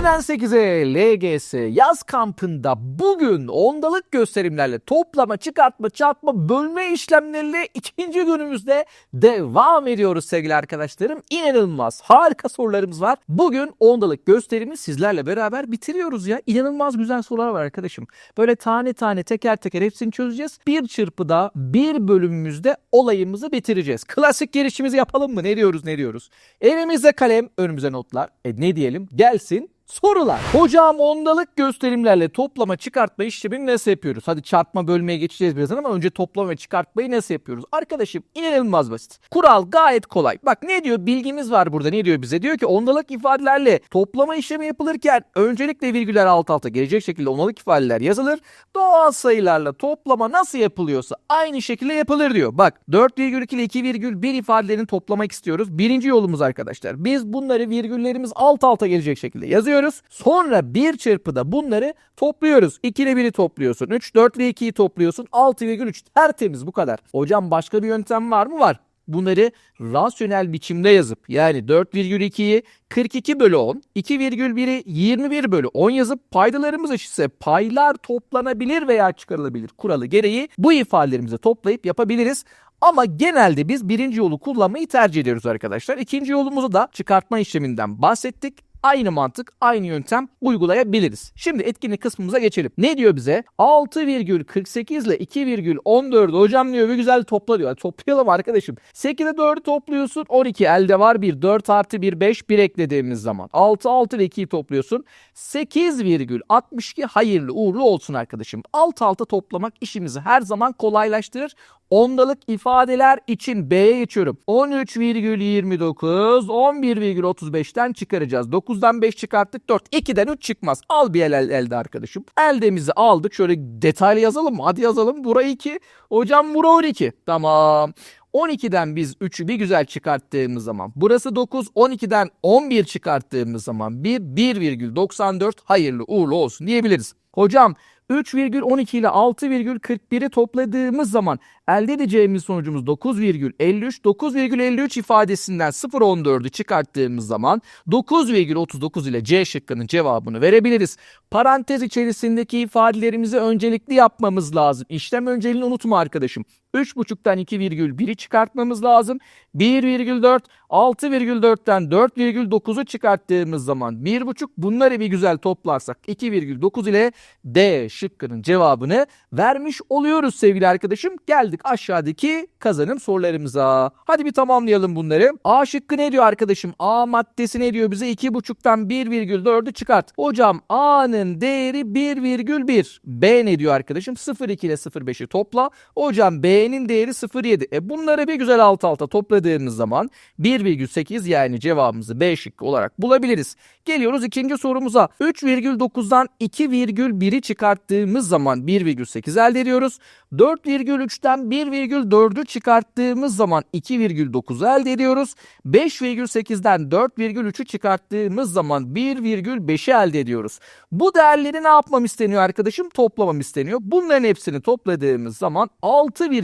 7'den 8'e LGS yaz kampında bugün ondalık gösterimlerle toplama, çıkartma, çarpma, bölme işlemleriyle ikinci günümüzde devam ediyoruz sevgili arkadaşlarım. İnanılmaz harika sorularımız var. Bugün ondalık gösterimi sizlerle beraber bitiriyoruz ya. İnanılmaz güzel sorular var arkadaşım. Böyle tane tane teker teker hepsini çözeceğiz. Bir çırpıda bir bölümümüzde olayımızı bitireceğiz. Klasik girişimizi yapalım mı? Ne diyoruz ne diyoruz? Elimizde kalem, önümüze notlar. E ne diyelim? Gelsin sorular. Hocam ondalık gösterimlerle toplama çıkartma işlemini nasıl yapıyoruz? Hadi çarpma bölmeye geçeceğiz birazdan ama önce toplama ve çıkartmayı nasıl yapıyoruz? Arkadaşım inanılmaz basit. Kural gayet kolay. Bak ne diyor? Bilgimiz var burada. Ne diyor bize? Diyor ki ondalık ifadelerle toplama işlemi yapılırken öncelikle virgüller alt alta gelecek şekilde ondalık ifadeler yazılır. Doğal sayılarla toplama nasıl yapılıyorsa aynı şekilde yapılır diyor. Bak 4,2 ile 2,1 ifadelerini toplamak istiyoruz. Birinci yolumuz arkadaşlar. Biz bunları virgüllerimiz alt alta gelecek şekilde yazıyoruz. Sonra bir çırpıda bunları topluyoruz. 2 ile 1'i topluyorsun. 3, 4 ile 2'yi topluyorsun. 6,3 tertemiz bu kadar. Hocam başka bir yöntem var mı? Var bunları rasyonel biçimde yazıp yani 4,2'yi 42 bölü 10, 2,1'i 21 bölü 10 yazıp paydalarımız eşitse paylar toplanabilir veya çıkarılabilir kuralı gereği bu ifadelerimizi toplayıp yapabiliriz. Ama genelde biz birinci yolu kullanmayı tercih ediyoruz arkadaşlar. İkinci yolumuzu da çıkartma işleminden bahsettik. Aynı mantık, aynı yöntem uygulayabiliriz. Şimdi etkinlik kısmımıza geçelim. Ne diyor bize? 6,48 ile 2,14 hocam diyor bir güzel topla diyor. Toplayalım arkadaşım. 8'e 4'ü topluyorsun. 12 elde var 1. 4 artı 1 5 1 eklediğimiz zaman. 6 6 ile 2'yi topluyorsun. 8,62 hayırlı uğurlu olsun arkadaşım. Alt alta toplamak işimizi her zaman kolaylaştırır. Ondalık ifadeler için B'ye geçiyorum. 13,29 11,35'ten çıkaracağız. 9'dan 5 çıkarttık 4. 2'den 3 çıkmaz. Al bir el, el elde arkadaşım. Eldemizi aldık. Şöyle detaylı yazalım mı? Hadi yazalım. Bura 2. Hocam bura 12. Tamam. 12'den biz 3'ü bir güzel çıkarttığımız zaman burası 9 12'den 11 çıkarttığımız zaman 1 1,94 hayırlı uğurlu olsun diyebiliriz. Hocam 3,12 ile 6,41'i topladığımız zaman elde edeceğimiz sonucumuz 9,53. 9,53 ifadesinden 0,14'ü çıkarttığımız zaman 9,39 ile C şıkkının cevabını verebiliriz. Parantez içerisindeki ifadelerimizi öncelikli yapmamız lazım. İşlem önceliğini unutma arkadaşım. 3,5'tan 2,1'i çıkartmamız lazım. 1,4, 6,4'ten 4,9'u çıkarttığımız zaman 1,5 bunları bir güzel toplarsak 2,9 ile D şıkkının cevabını vermiş oluyoruz sevgili arkadaşım. Geldik aşağıdaki kazanım sorularımıza. Hadi bir tamamlayalım bunları. A şıkkı ne diyor arkadaşım? A maddesi ne diyor bize? 2,5'tan 1,4'ü çıkart. Hocam A'nın değeri 1,1. B ne diyor arkadaşım? 0,2 ile 0,5'i topla. Hocam B'nin değeri 0,7. E bunları bir güzel alt alta topladığımız zaman 1,8 yani cevabımızı B şıkkı olarak bulabiliriz. Geliyoruz ikinci sorumuza. 3,9'dan 2,1'i çıkarttığımız zaman 1,8 elde ediyoruz. 4,3'ten 1,4'ü çıkarttığımız zaman 2,9 elde ediyoruz. 5,8'den 4,3'ü çıkarttığımız zaman 1,5'i elde ediyoruz. Bu değerleri ne yapmam isteniyor arkadaşım? Toplamam isteniyor. Bunların hepsini topladığımız zaman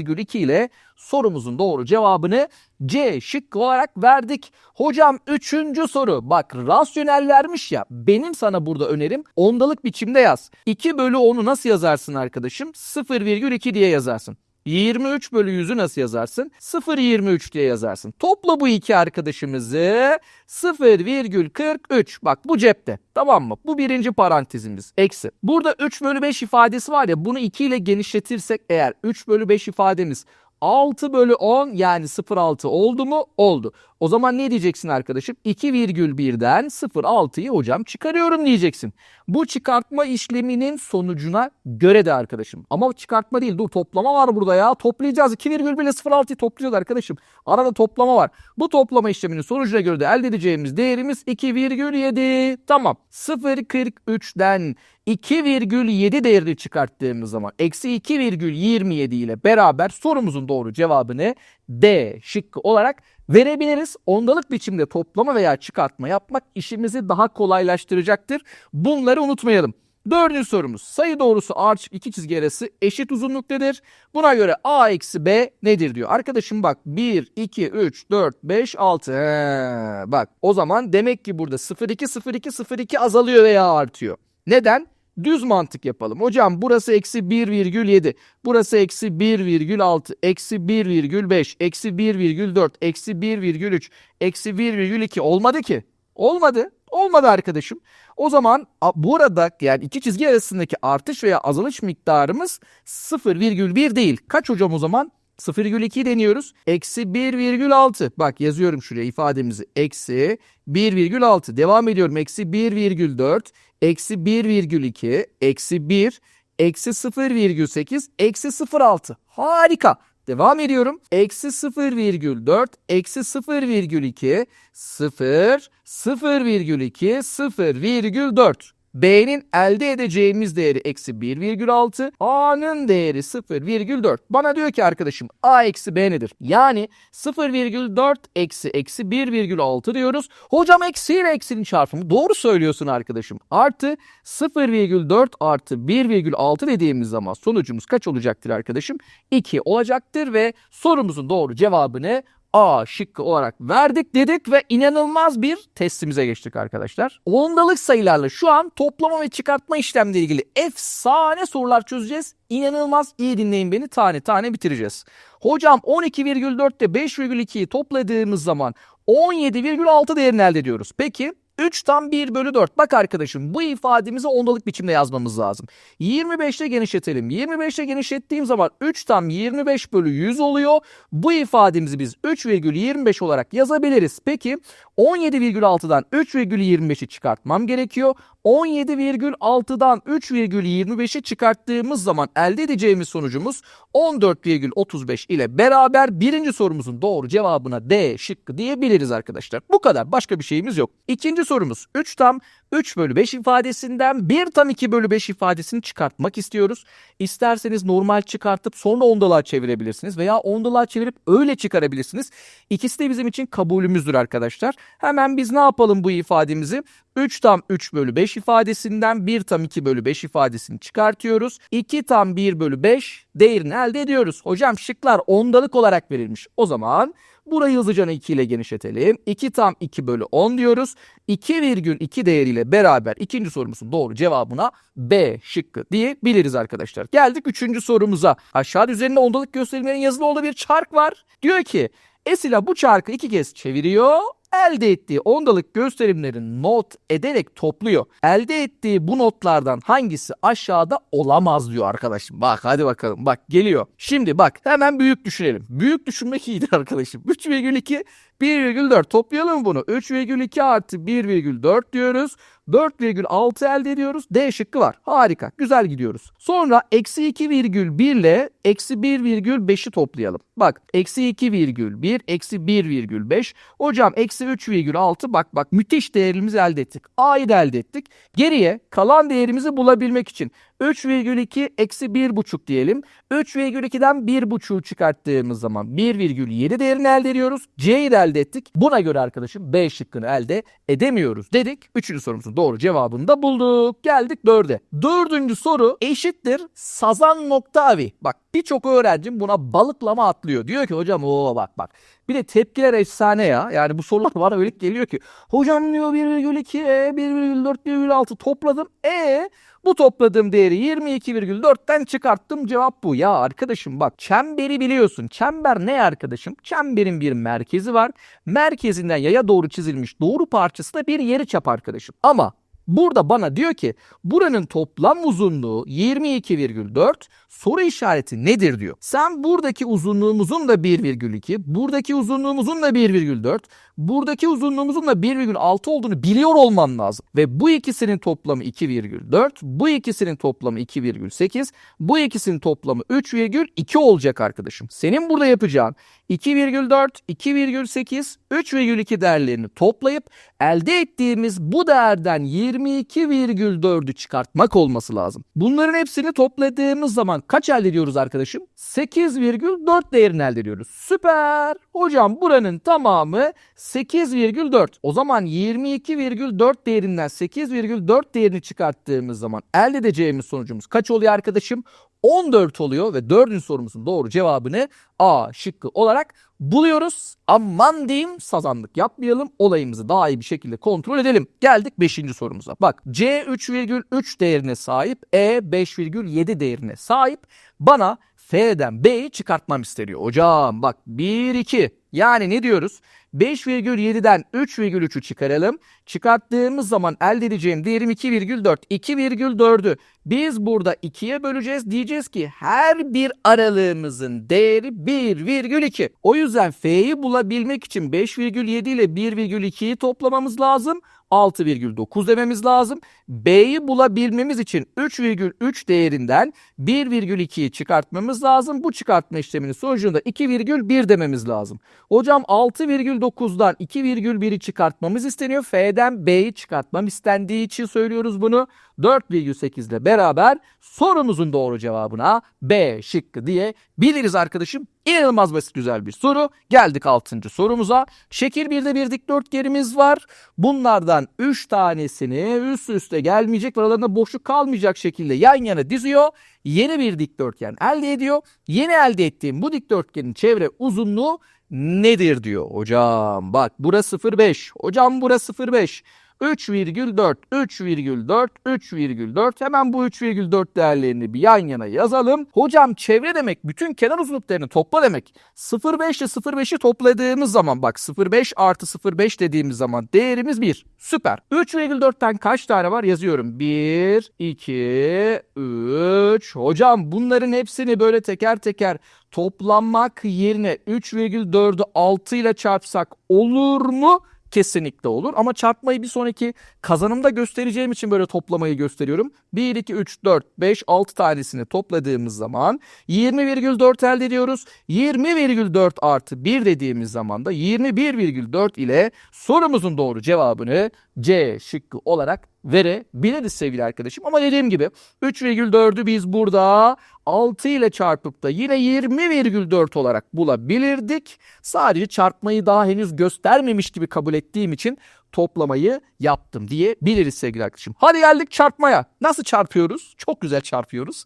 6,2 ile sorumuzun doğru cevabını C şıkkı olarak verdik. Hocam üçüncü soru. Bak rasyonel vermiş ya. Benim sana burada önerim ondalık biçimde yaz. 2 bölü 10'u nasıl yazarsın arkadaşım? 0,2 diye yazarsın. 23 bölü 100'ü nasıl yazarsın? 0,23 diye yazarsın. Topla bu iki arkadaşımızı 0,43. Bak bu cepte. Tamam mı? Bu birinci parantezimiz. Eksi. Burada 3 bölü 5 ifadesi var ya bunu 2 ile genişletirsek eğer 3 bölü 5 ifademiz 6 bölü 10 yani 0,6 oldu mu? Oldu. O zaman ne diyeceksin arkadaşım? 2,1'den 0,6'yı hocam çıkarıyorum diyeceksin. Bu çıkartma işleminin sonucuna göre de arkadaşım. Ama çıkartma değil dur toplama var burada ya. Toplayacağız. 2,1 ile 0,6'yı toplayacağız arkadaşım. Arada toplama var. Bu toplama işleminin sonucuna göre de elde edeceğimiz değerimiz 2,7. Tamam. 0,43'den 2,7 değerini çıkarttığımız zaman eksi 2,27 ile beraber sorumuzun doğru cevabını D şıkkı olarak verebiliriz. Ondalık biçimde toplama veya çıkartma yapmak işimizi daha kolaylaştıracaktır. Bunları unutmayalım. Dördüncü sorumuz. Sayı doğrusu ardışık iki çizgi arası eşit uzunluktadır. Buna göre a eksi b nedir diyor. Arkadaşım bak 1, 2, 3, 4, 5, 6. He, bak o zaman demek ki burada 0, 2, 0, 2, 0, 2 azalıyor veya artıyor. Neden? Düz mantık yapalım. Hocam burası eksi 1,7. Burası eksi 1,6. Eksi 1,5. Eksi 1,4. Eksi 1,3. Eksi 1,2 olmadı ki. Olmadı. Olmadı arkadaşım. O zaman burada yani iki çizgi arasındaki artış veya azalış miktarımız 0,1 değil. Kaç hocam o zaman? 0,2 deniyoruz. Eksi 1,6. Bak yazıyorum şuraya ifademizi. Eksi 1,6. Devam ediyorum. Eksi 1,4. Eksi 1,2. Eksi 1. Eksi 0,8. Eksi 0,6. Harika. Devam ediyorum. Eksi 0,4. Eksi 0,2. 0. 0,2. 0,4. B'nin elde edeceğimiz değeri eksi 1,6. A'nın değeri 0,4. Bana diyor ki arkadaşım A eksi B nedir? Yani 0,4 eksi eksi 1,6 diyoruz. Hocam eksi ile eksinin çarpımı. Doğru söylüyorsun arkadaşım. Artı 0,4 artı 1,6 dediğimiz zaman sonucumuz kaç olacaktır arkadaşım? 2 olacaktır ve sorumuzun doğru cevabını A şıkkı olarak verdik dedik ve inanılmaz bir testimize geçtik arkadaşlar. Ondalık sayılarla şu an toplama ve çıkartma işlemleriyle ilgili efsane sorular çözeceğiz. İnanılmaz iyi dinleyin beni tane tane bitireceğiz. Hocam 12,4 ile 5,2'yi topladığımız zaman 17,6 değerini elde ediyoruz. Peki 3 tam 1 bölü 4. Bak arkadaşım bu ifademizi ondalık biçimde yazmamız lazım. 25'te genişletelim. 25'te genişlettiğim zaman 3 tam 25 bölü 100 oluyor. Bu ifademizi biz 3,25 olarak yazabiliriz. Peki 17,6'dan 3,25'i çıkartmam gerekiyor. 17,6'dan 3,25'i çıkarttığımız zaman elde edeceğimiz sonucumuz 14,35 ile beraber birinci sorumuzun doğru cevabına D şıkkı diyebiliriz arkadaşlar. Bu kadar başka bir şeyimiz yok. İkinci sorumuz 3 tam 3 bölü 5 ifadesinden 1 tam 2 bölü 5 ifadesini çıkartmak istiyoruz. İsterseniz normal çıkartıp sonra ondalığa çevirebilirsiniz veya ondalığa çevirip öyle çıkarabilirsiniz. İkisi de bizim için kabulümüzdür arkadaşlar. Hemen biz ne yapalım bu ifademizi? 3 tam 3 bölü 5 ifadesinden 1 tam 2 bölü 5 ifadesini çıkartıyoruz. 2 tam 1 bölü 5 değerini elde ediyoruz. Hocam şıklar ondalık olarak verilmiş. O zaman burayı hızlıca 2 ile genişletelim. 2 tam 2 bölü 10 diyoruz. 2,2 değeriyle beraber ikinci sorumuzun doğru cevabına B şıkkı diyebiliriz arkadaşlar. Geldik üçüncü sorumuza. Aşağıda üzerinde ondalık gösterimlerin yazılı olduğu bir çark var. Diyor ki Esila bu çarkı iki kez çeviriyor elde ettiği ondalık gösterimleri not ederek topluyor. Elde ettiği bu notlardan hangisi aşağıda olamaz diyor arkadaşım. Bak hadi bakalım bak geliyor. Şimdi bak hemen büyük düşünelim. Büyük düşünmek iyidir arkadaşım. 3,2 1,4 toplayalım bunu. 3,2 artı 1,4 diyoruz. 4,6 elde ediyoruz. D şıkkı var. Harika. Güzel gidiyoruz. Sonra eksi 2,1 ile eksi 1,5'i toplayalım. Bak eksi 2,1 eksi 1,5. Hocam eksi 3,6 bak bak müthiş değerimizi elde ettik. A'yı da elde ettik. Geriye kalan değerimizi bulabilmek için 3,2 eksi 1,5 diyelim. 3,2'den 1,5'u çıkarttığımız zaman 1,7 değerini elde ediyoruz. C'yi de elde ettik. Buna göre arkadaşım B şıkkını elde edemiyoruz dedik. Üçüncü sorumuzun doğru cevabını da bulduk. Geldik dörde. Dördüncü soru eşittir sazan nokta avi. Bak birçok öğrencim buna balıklama atlıyor. Diyor ki hocam o bak bak. Bir de tepkiler efsane ya. Yani bu sorular bana öyle geliyor ki. Hocam diyor 1,2, e, 1,4, 1,6 topladım. E bu topladığım değeri 22,4'ten çıkarttım. Cevap bu. Ya arkadaşım bak çemberi biliyorsun. Çember ne arkadaşım? Çemberin bir merkezi var. Merkezinden yaya doğru çizilmiş doğru parçası da bir yarıçap arkadaşım. Ama Burada bana diyor ki buranın toplam uzunluğu 22,4 soru işareti nedir diyor. Sen buradaki uzunluğumuzun da 1,2 buradaki uzunluğumuzun da 1,4 buradaki uzunluğumuzun da 1,6 olduğunu biliyor olman lazım. Ve bu ikisinin toplamı 2,4 bu ikisinin toplamı 2,8 bu ikisinin toplamı 3,2 olacak arkadaşım. Senin burada yapacağın 2,4, 2,8, 3,2 değerlerini toplayıp elde ettiğimiz bu değerden 22,4'ü çıkartmak olması lazım. Bunların hepsini topladığımız zaman kaç elde ediyoruz arkadaşım? 8,4 değerini elde ediyoruz. Süper. Hocam buranın tamamı 8,4. O zaman 22,4 değerinden 8,4 değerini çıkarttığımız zaman elde edeceğimiz sonucumuz kaç oluyor arkadaşım? 14 oluyor ve dördüncü sorumuzun doğru cevabını A şıkkı olarak buluyoruz. Aman diyeyim sazanlık yapmayalım. Olayımızı daha iyi bir şekilde kontrol edelim. Geldik 5. sorumuza. Bak C 3,3 değerine sahip, E 5,7 değerine sahip. Bana F'den B'yi çıkartmam isteniyor. Hocam bak 1 2 yani ne diyoruz? 5,7'den 3,3'ü çıkaralım. Çıkarttığımız zaman elde edeceğim değerim 2,4. 2,4'ü biz burada 2'ye böleceğiz. Diyeceğiz ki her bir aralığımızın değeri 1,2. O yüzden F'yi bulabilmek için 5,7 ile 1,2'yi toplamamız lazım. 6,9 dememiz lazım. B'yi bulabilmemiz için 3,3 değerinden 1,2'yi çıkartmamız lazım. Bu çıkartma işleminin sonucunda 2,1 dememiz lazım. Hocam 6,9'dan 2,1'i çıkartmamız isteniyor. F'den B'yi çıkartmam istendiği için söylüyoruz bunu. 4,8 ile beraber sorumuzun doğru cevabına B şıkkı diye biliriz arkadaşım. İnanılmaz basit güzel bir soru. Geldik 6. sorumuza. Şekil 1'de bir dikdörtgenimiz var. Bunlardan 3 tanesini üst üste gelmeyecek ve aralarında boşluk kalmayacak şekilde yan yana diziyor. Yeni bir dikdörtgen elde ediyor. Yeni elde ettiğim bu dikdörtgenin çevre uzunluğu nedir diyor. Hocam bak burası 0,5. Hocam burası 0,5. 3,4, 3,4, 3,4. Hemen bu 3,4 değerlerini bir yan yana yazalım. Hocam çevre demek bütün kenar uzunluklarını topla demek. 0,5 ile 0,5'i topladığımız zaman bak 0,5 artı 0,5 dediğimiz zaman değerimiz 1. Süper. 3,4'ten kaç tane var yazıyorum. 1, 2, 3. Hocam bunların hepsini böyle teker teker toplanmak yerine 3,4'ü 6 ile çarpsak olur mu? Kesinlikle olur. Ama çarpmayı bir sonraki kazanımda göstereceğim için böyle toplamayı gösteriyorum. 1, 2, 3, 4, 5, 6 tanesini topladığımız zaman 20,4 elde ediyoruz. 20,4 artı 1 dediğimiz zaman da 21,4 ile sorumuzun doğru cevabını C şıkkı olarak verebiliriz sevgili arkadaşım. Ama dediğim gibi 3,4'ü biz burada 6 ile çarpıp da yine 20,4 olarak bulabilirdik. Sadece çarpmayı daha henüz göstermemiş gibi kabul ettiğim için toplamayı yaptım diye biliriz sevgili arkadaşım. Hadi geldik çarpmaya. Nasıl çarpıyoruz? Çok güzel çarpıyoruz.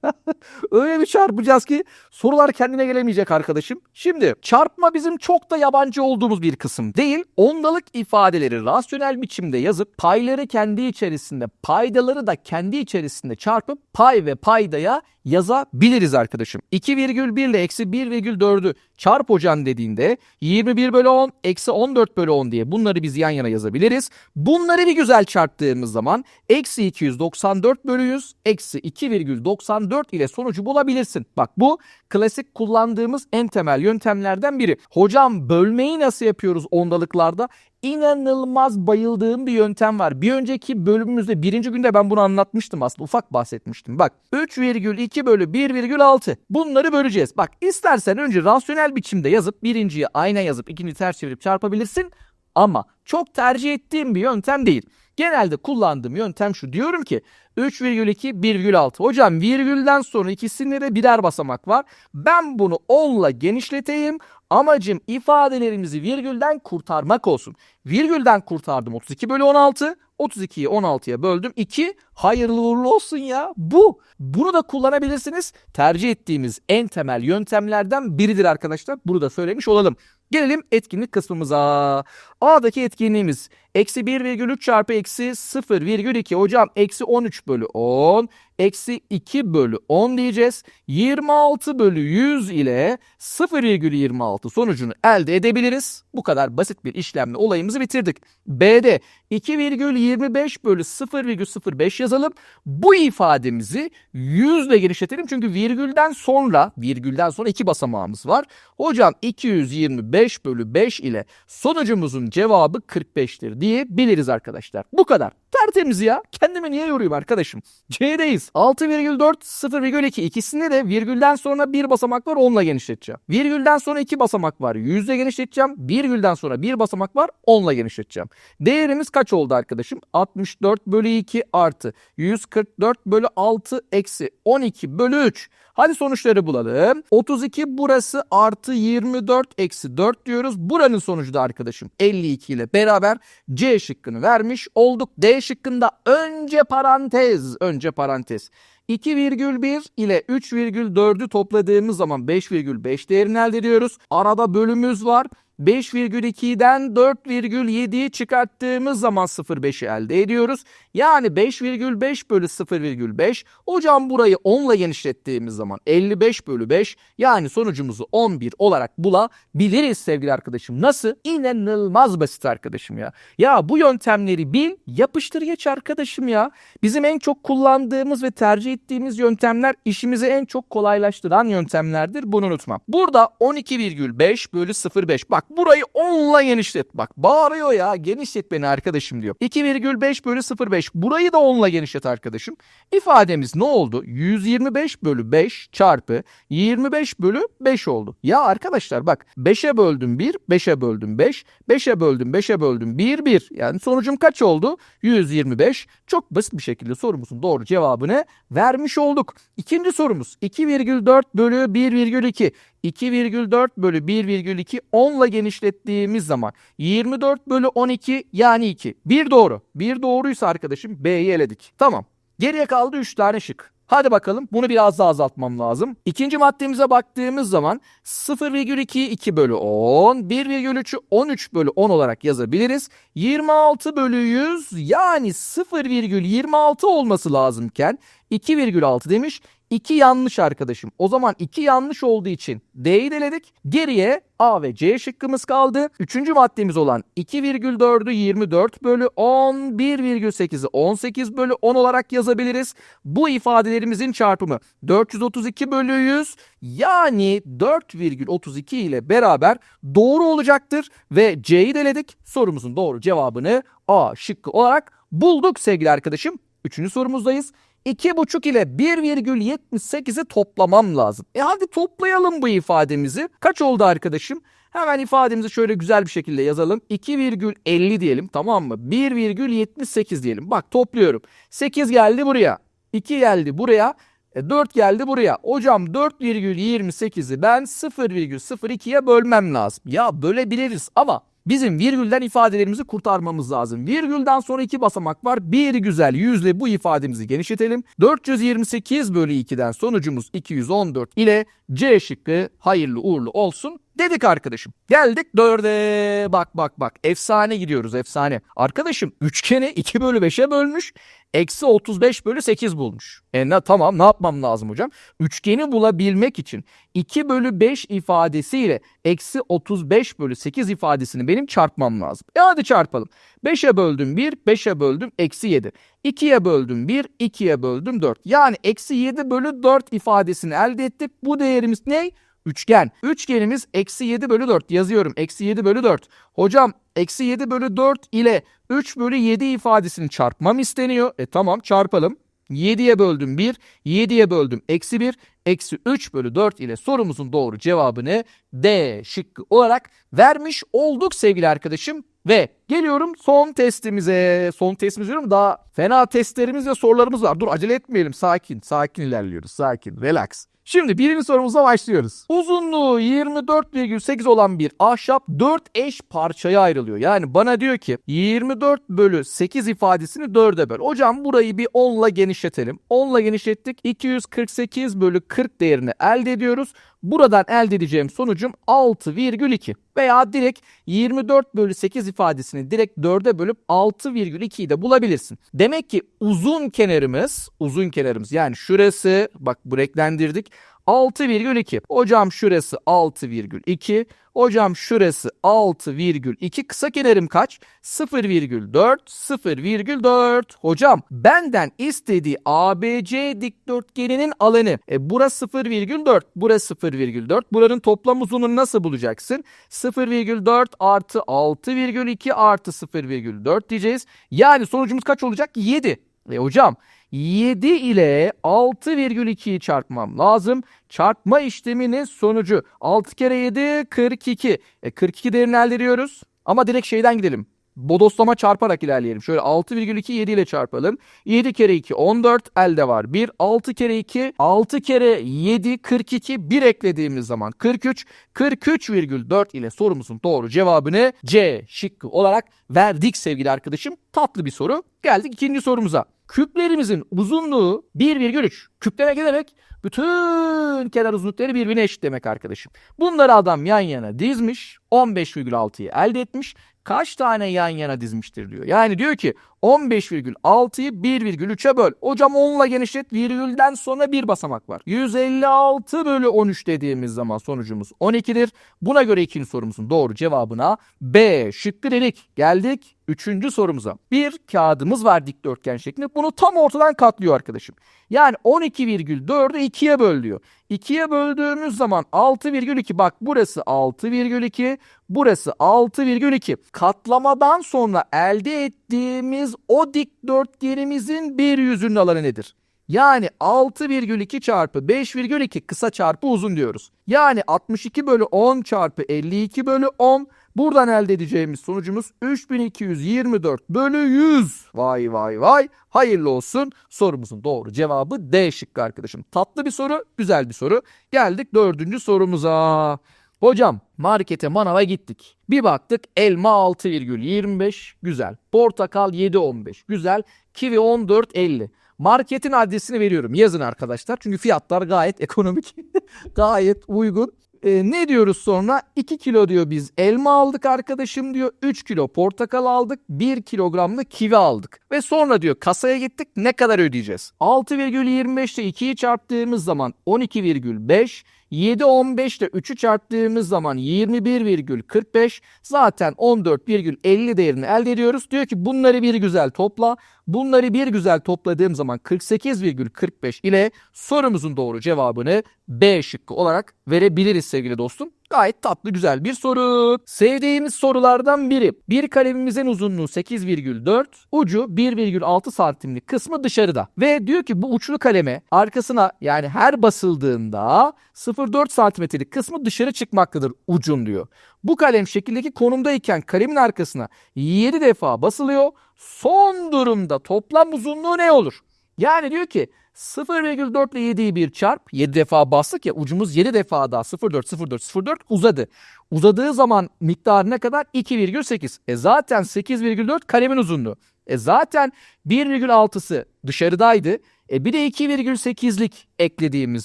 Öyle bir çarpacağız ki sorular kendine gelemeyecek arkadaşım. Şimdi çarpma bizim çok da yabancı olduğumuz bir kısım değil. Ondalık ifadeleri rasyonel biçimde yazıp payları kendi içerisinde paydaları da kendi içerisinde çarpıp pay ve paydaya yazabiliriz arkadaşım. 2,1 ile eksi 1,4'ü çarp hocam dediğinde 21 bölü 10 eksi 14 bölü 10 diye bunları biz yan yana yazabiliriz. Bunları bir güzel çarptığımız zaman eksi 294 bölü 100 eksi 2,94 ile sonucu bulabilirsin. Bak bu klasik kullandığımız en temel yöntemlerden biri. Hocam bölmeyi nasıl yapıyoruz ondalıklarda? inanılmaz bayıldığım bir yöntem var. Bir önceki bölümümüzde birinci günde ben bunu anlatmıştım aslında ufak bahsetmiştim. Bak 3,2 bölü 1,6 bunları böleceğiz. Bak istersen önce rasyonel biçimde yazıp birinciyi ayna yazıp ikinci ters çevirip çarpabilirsin. Ama çok tercih ettiğim bir yöntem değil. Genelde kullandığım yöntem şu. Diyorum ki 3,2 1,6. Hocam virgülden sonra ikisinde de birer basamak var. Ben bunu 10'la genişleteyim. Amacım ifadelerimizi virgülden kurtarmak olsun. Virgülden kurtardım 32 bölü 16. 32'yi 16'ya böldüm. 2 hayırlı uğurlu olsun ya. Bu. Bunu da kullanabilirsiniz. Tercih ettiğimiz en temel yöntemlerden biridir arkadaşlar. Bunu da söylemiş olalım. Gelelim etkinlik kısmımıza. A'daki etkinliğimiz eksi 1,3 çarpı eksi 0,2. Hocam eksi 13 bölü 10 eksi 2 bölü 10 diyeceğiz. 26 bölü 100 ile 0,26 sonucunu elde edebiliriz. Bu kadar basit bir işlemle olayımızı bitirdik. B'de 2,25 bölü 0,05 yazalım. Bu ifademizi 100 ile genişletelim. Çünkü virgülden sonra virgülden sonra iki basamağımız var. Hocam 225 bölü 5 ile sonucumuzun cevabı 45'tir diye biliriz arkadaşlar. Bu kadar. Tertemiz ya. Kendimi niye yoruyorum arkadaşım? C'deyiz. 6,4 0,2 ikisinde de virgülden sonra bir basamak var onunla genişleteceğim. Virgülden sonra iki basamak var 100 ile genişleteceğim. Virgülden sonra bir basamak var onunla genişleteceğim. Değerimiz kaç oldu arkadaşım? 64 bölü 2 artı 144 bölü 6 eksi 12 bölü 3. Hadi sonuçları bulalım. 32 burası artı 24 eksi 4 diyoruz. Buranın sonucu da arkadaşım 52 ile beraber C şıkkını vermiş olduk. D şıkkında önce parantez, önce parantez. 2,1 ile 3,4'ü topladığımız zaman 5,5 değerini elde ediyoruz. Arada bölümümüz var. 5,2'den 4,7'yi çıkarttığımız zaman 0,5'i elde ediyoruz. Yani 5,5 bölü 0,5. Hocam burayı 10 ile genişlettiğimiz zaman 55 bölü 5 yani sonucumuzu 11 olarak bulabiliriz sevgili arkadaşım. Nasıl? İnanılmaz basit arkadaşım ya. Ya bu yöntemleri bil yapıştır geç arkadaşım ya. Bizim en çok kullandığımız ve tercih ettiğimiz yöntemler işimizi en çok kolaylaştıran yöntemlerdir. Bunu unutma. Burada 12,5 bölü 0,5. Bak burayı 10'la genişlet. Bak bağırıyor ya genişlet beni arkadaşım diyor. 2,5 bölü 0,5. Burayı da 10'la genişlet arkadaşım. İfademiz ne oldu? 125 bölü 5 çarpı 25 bölü 5 oldu. Ya arkadaşlar bak 5'e böldüm 1, 5'e böldüm 5, 5'e böldüm 5'e böldüm 1, 1. Yani sonucum kaç oldu? 125. Çok basit bir şekilde sorumuzun doğru cevabını vermiş olduk. İkinci sorumuz 2,4 bölü 1,2. 2,4 bölü 1,2 10 ile genişlettiğimiz zaman 24 bölü 12 yani 2. Bir doğru. Bir doğruysa arkadaşım B'yi eledik. Tamam. Geriye kaldı 3 tane şık. Hadi bakalım bunu biraz daha azaltmam lazım. İkinci maddemize baktığımız zaman 0,2'yi 2 bölü 10, 1,3'ü 13 bölü 10 olarak yazabiliriz. 26 bölü 100 yani 0,26 olması lazımken 2,6 demiş. 2 yanlış arkadaşım. O zaman 2 yanlış olduğu için D'yi deledik. Geriye A ve C şıkkımız kaldı. Üçüncü maddemiz olan 2,4'ü 24 bölü 10, 1,8'i 18 bölü 10 olarak yazabiliriz. Bu ifadelerimizin çarpımı 432 bölü 100 yani 4,32 ile beraber doğru olacaktır. Ve C'yi deledik. Sorumuzun doğru cevabını A şıkkı olarak bulduk sevgili arkadaşım. Üçüncü sorumuzdayız. 2,5 ile 1,78'i toplamam lazım. E hadi toplayalım bu ifademizi. Kaç oldu arkadaşım? Hemen ifademizi şöyle güzel bir şekilde yazalım. 2,50 diyelim tamam mı? 1,78 diyelim. Bak topluyorum. 8 geldi buraya. 2 geldi buraya. E 4 geldi buraya. Hocam 4,28'i ben 0,02'ye bölmem lazım. Ya bölebiliriz ama Bizim virgülden ifadelerimizi kurtarmamız lazım. Virgülden sonra iki basamak var. Bir güzel yüzle bu ifademizi genişletelim. 428 bölü 2'den sonucumuz 214 ile C şıkkı hayırlı uğurlu olsun dedik arkadaşım. Geldik 4'e bak bak bak efsane gidiyoruz efsane. Arkadaşım üçgeni 2 bölü 5'e bölmüş. Eksi 35 bölü 8 bulmuş. E ne, tamam ne yapmam lazım hocam? Üçgeni bulabilmek için 2 bölü 5 ifadesiyle eksi 35 bölü 8 ifadesini benim çarpmam lazım. E hadi çarpalım. 5'e böldüm 1, 5'e böldüm eksi 7. 2'ye böldüm 1, 2'ye böldüm 4. Yani eksi 7 bölü 4 ifadesini elde ettik. Bu değerimiz ne? Üçgen. Üçgenimiz eksi 7 bölü 4 yazıyorum. Eksi 7 bölü 4. Hocam eksi 7 bölü 4 ile 3 bölü 7 ifadesini çarpmam isteniyor. E tamam çarpalım. 7'ye böldüm 1, 7'ye böldüm eksi 1, eksi 3 bölü 4 ile sorumuzun doğru cevabını D şıkkı olarak vermiş olduk sevgili arkadaşım. Ve geliyorum son testimize. Son testimiz diyorum daha fena testlerimiz ve sorularımız var. Dur acele etmeyelim. Sakin, sakin ilerliyoruz. Sakin, relax. Şimdi birinci sorumuza başlıyoruz. Uzunluğu 24,8 olan bir ahşap 4 eş parçaya ayrılıyor. Yani bana diyor ki 24 bölü 8 ifadesini 4'e böl. Hocam burayı bir 10 ile genişletelim. 10 ile genişlettik. 248 bölü 40 değerini elde ediyoruz. Buradan elde edeceğim sonucum 6,2 veya direkt 24 bölü 8 ifadesini direkt 4'e bölüp 6,2'yi de bulabilirsin. Demek ki uzun kenarımız, uzun kenarımız yani şurası bak bu renklendirdik 6,2. Hocam şurası 6,2. Hocam şurası 6,2. Kısa kenarım kaç? 0,4. 0,4. Hocam benden istediği ABC dikdörtgeninin alanı. E burası 0,4. Burası 0,4. Buranın toplam uzunluğunu nasıl bulacaksın? 0,4 artı 6,2 artı 0,4 diyeceğiz. Yani sonucumuz kaç olacak? 7. E hocam 7 ile 6,2'yi çarpmam lazım. Çarpma işleminin sonucu 6 kere 7 42. E 42 değerini elde ediyoruz. Ama direkt şeyden gidelim. Bodoslama çarparak ilerleyelim. Şöyle 6,2 7 ile çarpalım. 7 kere 2 14 elde var. 1 6 kere 2 6 kere 7 42 1 eklediğimiz zaman 43 43,4 ile sorumuzun doğru cevabını C şıkkı olarak verdik sevgili arkadaşım. Tatlı bir soru. Geldik ikinci sorumuza. Küplerimizin uzunluğu 1,3. Küp demek ne demek? Bütün kenar uzunlukları birbirine eşit demek arkadaşım. Bunları adam yan yana dizmiş. 15,6'yı elde etmiş. Kaç tane yan yana dizmiştir diyor. Yani diyor ki 15,6'yı 1,3'e böl. Hocam 10'la genişlet virgülden sonra bir basamak var. 156 bölü 13 dediğimiz zaman sonucumuz 12'dir. Buna göre ikinci sorumuzun doğru cevabına B şıkkı dedik. Geldik üçüncü sorumuza. Bir kağıdımız var dikdörtgen şeklinde. Bunu tam ortadan katlıyor arkadaşım. Yani 12,4'ü 2'ye böl diyor. 2'ye böldüğümüz zaman 6,2 bak burası 6,2 burası 6,2 katlamadan sonra elde ettiğimiz o dikdörtgenimizin bir yüzünün alanı nedir? Yani 6,2 çarpı 5,2 kısa çarpı uzun diyoruz. Yani 62 bölü 10 çarpı 52 bölü 10 Buradan elde edeceğimiz sonucumuz 3224 bölü 100. Vay vay vay. Hayırlı olsun. Sorumuzun doğru cevabı D şıkkı arkadaşım. Tatlı bir soru, güzel bir soru. Geldik dördüncü sorumuza. Hocam markete manava gittik. Bir baktık elma 6,25 güzel. Portakal 7,15 güzel. Kivi 14,50. Marketin adresini veriyorum. Yazın arkadaşlar. Çünkü fiyatlar gayet ekonomik. gayet uygun. E, ne diyoruz sonra? 2 kilo diyor biz elma aldık arkadaşım diyor. 3 kilo portakal aldık. 1 kilogramlı kivi aldık. Ve sonra diyor kasaya gittik ne kadar ödeyeceğiz? 6,25 ile 2'yi çarptığımız zaman 12,5 7 15 ile 3'ü çarptığımız zaman 21,45 zaten 14,50 değerini elde ediyoruz. Diyor ki bunları bir güzel topla. Bunları bir güzel topladığım zaman 48,45 ile sorumuzun doğru cevabını B şıkkı olarak verebiliriz sevgili dostum. Gayet tatlı güzel bir soru. Sevdiğimiz sorulardan biri. Bir kalemimizin uzunluğu 8,4, ucu 1,6 santimlik kısmı dışarıda. Ve diyor ki bu uçlu kaleme arkasına yani her basıldığında 0,4 santimetrelik kısmı dışarı çıkmaktadır ucun diyor. Bu kalem şekildeki konumdayken kalemin arkasına 7 defa basılıyor. Son durumda toplam uzunluğu ne olur? Yani diyor ki 0,4 ile 7'yi bir çarp. 7 defa bastık ya ucumuz 7 defa daha 0,4 0,4 0,4 uzadı. Uzadığı zaman miktarı ne kadar? 2,8. E zaten 8,4 kalemin uzunluğu. E zaten 1,6'sı dışarıdaydı. E bir de 2,8'lik eklediğimiz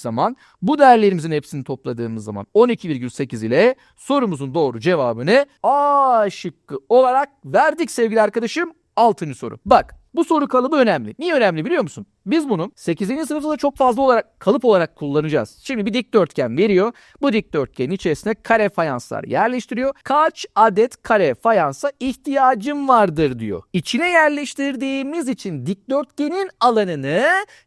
zaman bu değerlerimizin hepsini topladığımız zaman 12,8 ile sorumuzun doğru cevabını A şıkkı olarak verdik sevgili arkadaşım. Altıncı soru. Bak bu soru kalıbı önemli. Niye önemli biliyor musun? Biz bunu 8. sınıfta da çok fazla olarak kalıp olarak kullanacağız. Şimdi bir dikdörtgen veriyor. Bu dikdörtgenin içerisine kare fayanslar yerleştiriyor. Kaç adet kare fayansa ihtiyacım vardır diyor. İçine yerleştirdiğimiz için dikdörtgenin alanını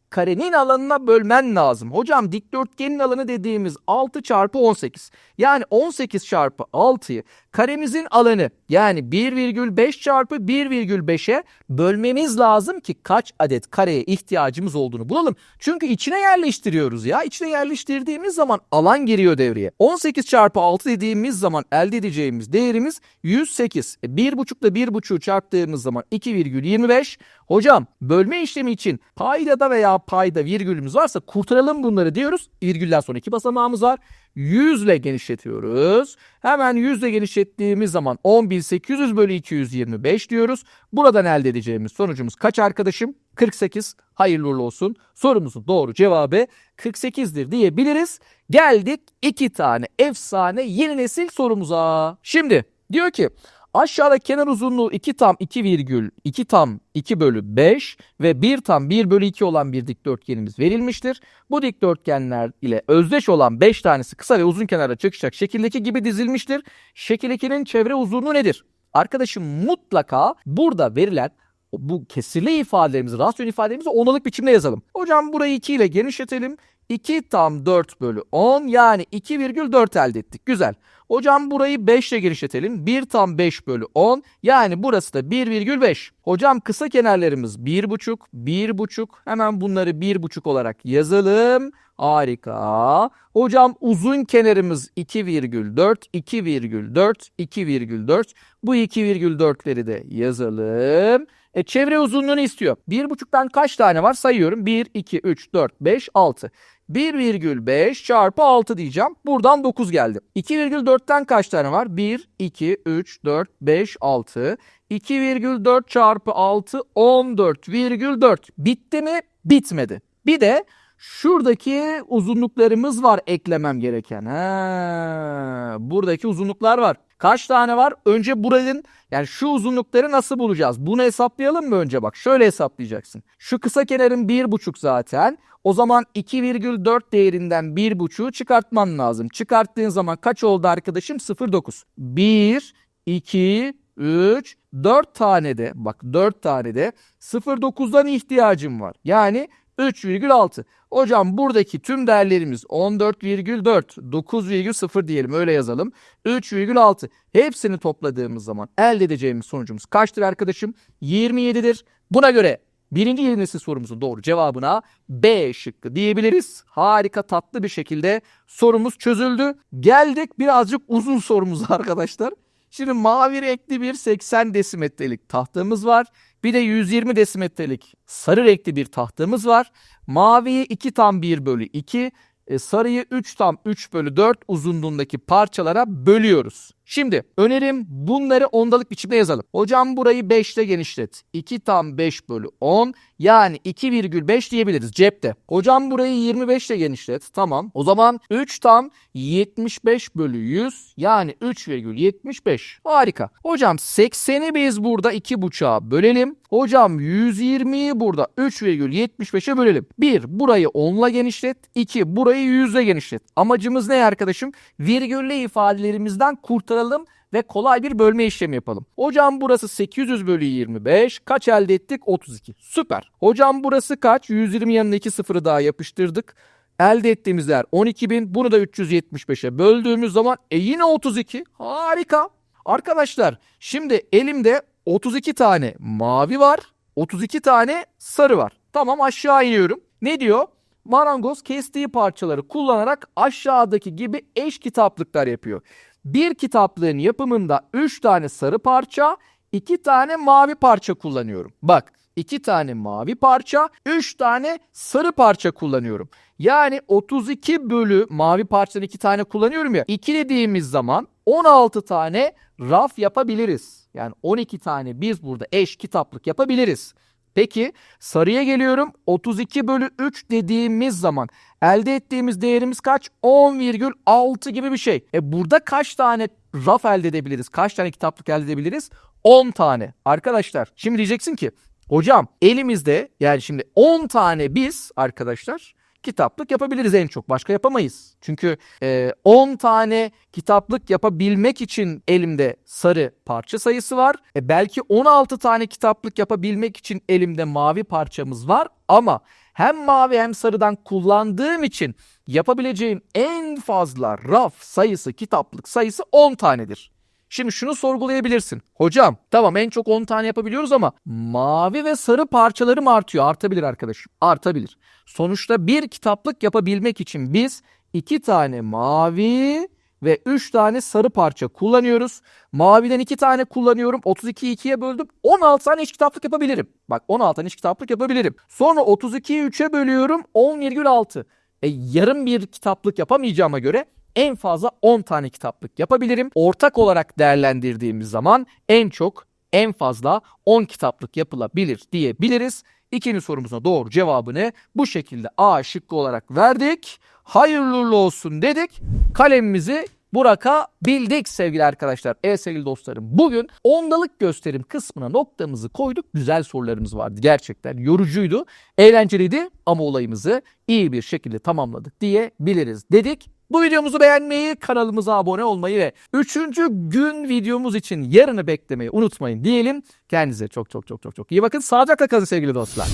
karenin alanına bölmen lazım. Hocam dikdörtgenin alanı dediğimiz 6 çarpı 18. Yani 18 çarpı 6'yı karemizin alanı yani 1,5 çarpı 1,5'e bölmemiz lazım ki kaç adet kareye ihtiyacımız olduğunu bulalım. Çünkü içine yerleştiriyoruz ya. İçine yerleştirdiğimiz zaman alan giriyor devreye. 18 çarpı 6 dediğimiz zaman elde edeceğimiz değerimiz 108. E, 1,5 ile 1,5'u çarptığımız zaman 2,25. Hocam bölme işlemi için paydada veya payda virgülümüz varsa kurtaralım bunları diyoruz. Virgülden sonra iki basamağımız var. 100 ile genişletiyoruz. Hemen 100 ile genişlettiğimiz zaman 10.800 bölü 225 diyoruz. Buradan elde edeceğimiz sonucumuz kaç arkadaşım? 48. Hayırlı uğurlu olsun. Sorumuzun doğru cevabı 48'dir diyebiliriz. Geldik iki tane efsane yeni nesil sorumuza. Şimdi diyor ki Aşağıda kenar uzunluğu 2 tam 2 virgül 2 tam 2 bölü 5 ve 1 tam 1 bölü 2 olan bir dikdörtgenimiz verilmiştir. Bu dikdörtgenler ile özdeş olan 5 tanesi kısa ve uzun kenara çıkacak şekildeki gibi dizilmiştir. Şekil 2'nin çevre uzunluğu nedir? Arkadaşım mutlaka burada verilen bu kesirli ifadelerimizi, rasyon ifadelerimizi onalık biçimde yazalım. Hocam burayı 2 ile genişletelim. 2 tam 4 bölü 10 yani 2,4 elde ettik. Güzel. Hocam burayı 5 ile genişletelim. 1 tam 5 bölü 10 yani burası da 1,5. Hocam kısa kenarlarımız 1,5, 1,5. Hemen bunları 1,5 olarak yazalım. Harika. Hocam uzun kenarımız 2,4, 2,4, 2,4. Bu 2,4'leri de yazalım. E, çevre uzunluğunu istiyor. 1,5'tan kaç tane var sayıyorum. 1, 2, 3, 4, 5, 6. 1,5 çarpı 6 diyeceğim. Buradan 9 geldi. 2,4'ten kaç tane var? 1, 2, 3, 4, 5, 6. 2,4 çarpı 6 14,4. Bitti mi? Bitmedi. Bir de şuradaki uzunluklarımız var eklemem gereken. Ha, buradaki uzunluklar var. Kaç tane var? Önce buranın yani şu uzunlukları nasıl bulacağız? Bunu hesaplayalım mı önce bak. Şöyle hesaplayacaksın. Şu kısa kenarın 1,5 zaten. O zaman 2,4 değerinden 1,5'u çıkartman lazım. Çıkarttığın zaman kaç oldu arkadaşım? 0,9. 1, 2, 3, 4 tane de bak 4 tane de 0,9'dan ihtiyacım var. Yani 3,6. Hocam buradaki tüm değerlerimiz 14,4, 9,0 diyelim öyle yazalım. 3,6. Hepsini topladığımız zaman elde edeceğimiz sonucumuz kaçtır arkadaşım? 27'dir. Buna göre birinci yeni nesil sorumuzun doğru cevabına B şıkkı diyebiliriz. Harika tatlı bir şekilde sorumuz çözüldü. Geldik birazcık uzun sorumuza arkadaşlar. Şimdi mavi renkli bir 80 desimetrelik tahtamız var. Bir de 120 desimetrelik sarı renkli bir tahtamız var. Maviyi 2 tam 1 bölü 2, e, sarıyı 3 tam 3 bölü 4 uzunluğundaki parçalara bölüyoruz. Şimdi önerim bunları ondalık biçimde yazalım. Hocam burayı 5 ile genişlet. 2 tam 5 bölü 10 yani 2,5 diyebiliriz cepte. Hocam burayı 25 ile genişlet. Tamam. O zaman 3 tam 75 bölü 100 yani 3,75. Harika. Hocam 80'i biz burada 2,5'a bölelim. Hocam 120'yi burada 3,75'e bölelim. 1 burayı 10 ile genişlet. 2 burayı 100 ile genişlet. Amacımız ne arkadaşım? Virgüllü ifadelerimizden kurtaralım ve kolay bir bölme işlemi yapalım. Hocam burası 800 bölü 25. Kaç elde ettik? 32. Süper. Hocam burası kaç? 120 yanına 2 sıfırı daha yapıştırdık. Elde ettiğimiz değer 12.000. Bunu da 375'e böldüğümüz zaman e yine 32. Harika. Arkadaşlar şimdi elimde 32 tane mavi var. 32 tane sarı var. Tamam aşağı iniyorum. Ne diyor? Marangoz kestiği parçaları kullanarak aşağıdaki gibi eş kitaplıklar yapıyor. Bir kitaplığın yapımında 3 tane sarı parça, 2 tane mavi parça kullanıyorum. Bak 2 tane mavi parça, 3 tane sarı parça kullanıyorum. Yani 32 bölü mavi parçadan 2 tane kullanıyorum ya. 2 dediğimiz zaman 16 tane raf yapabiliriz. Yani 12 tane biz burada eş kitaplık yapabiliriz. Peki sarıya geliyorum. 32 bölü 3 dediğimiz zaman elde ettiğimiz değerimiz kaç? 10,6 gibi bir şey. E burada kaç tane raf elde edebiliriz? Kaç tane kitaplık elde edebiliriz? 10 tane. Arkadaşlar şimdi diyeceksin ki hocam elimizde yani şimdi 10 tane biz arkadaşlar kitaplık yapabiliriz en çok. Başka yapamayız. Çünkü e, 10 tane kitaplık yapabilmek için elimde sarı parça sayısı var. E, belki 16 tane kitaplık yapabilmek için elimde mavi parçamız var. Ama hem mavi hem sarıdan kullandığım için yapabileceğim en fazla raf sayısı, kitaplık sayısı 10 tanedir. Şimdi şunu sorgulayabilirsin. Hocam tamam en çok 10 tane yapabiliyoruz ama mavi ve sarı parçalarım artıyor. Artabilir arkadaşım. Artabilir. Sonuçta bir kitaplık yapabilmek için biz 2 tane mavi ve 3 tane sarı parça kullanıyoruz. Maviden 2 tane kullanıyorum. 32'yi 2'ye böldüm. 16 tane iç kitaplık yapabilirim. Bak 16 tane iç kitaplık yapabilirim. Sonra 32'yi 3'e bölüyorum. 10,6. E, yarım bir kitaplık yapamayacağıma göre en fazla 10 tane kitaplık yapabilirim. Ortak olarak değerlendirdiğimiz zaman en çok en fazla 10 kitaplık yapılabilir diyebiliriz. İkinci sorumuzun doğru cevabını bu şekilde A şıkkı olarak verdik. Hayırlı olsun dedik. Kalemimizi bırakabildik sevgili arkadaşlar. Evet sevgili dostlarım. Bugün ondalık gösterim kısmına noktamızı koyduk. Güzel sorularımız vardı. Gerçekten yorucuydu. Eğlenceliydi ama olayımızı iyi bir şekilde tamamladık diyebiliriz dedik. Bu videomuzu beğenmeyi, kanalımıza abone olmayı ve 3. gün videomuz için yarını beklemeyi unutmayın diyelim. Kendinize çok çok çok çok çok iyi bakın. Sağlıcakla kalın sevgili dostlar.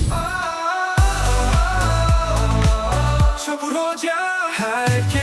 Herkes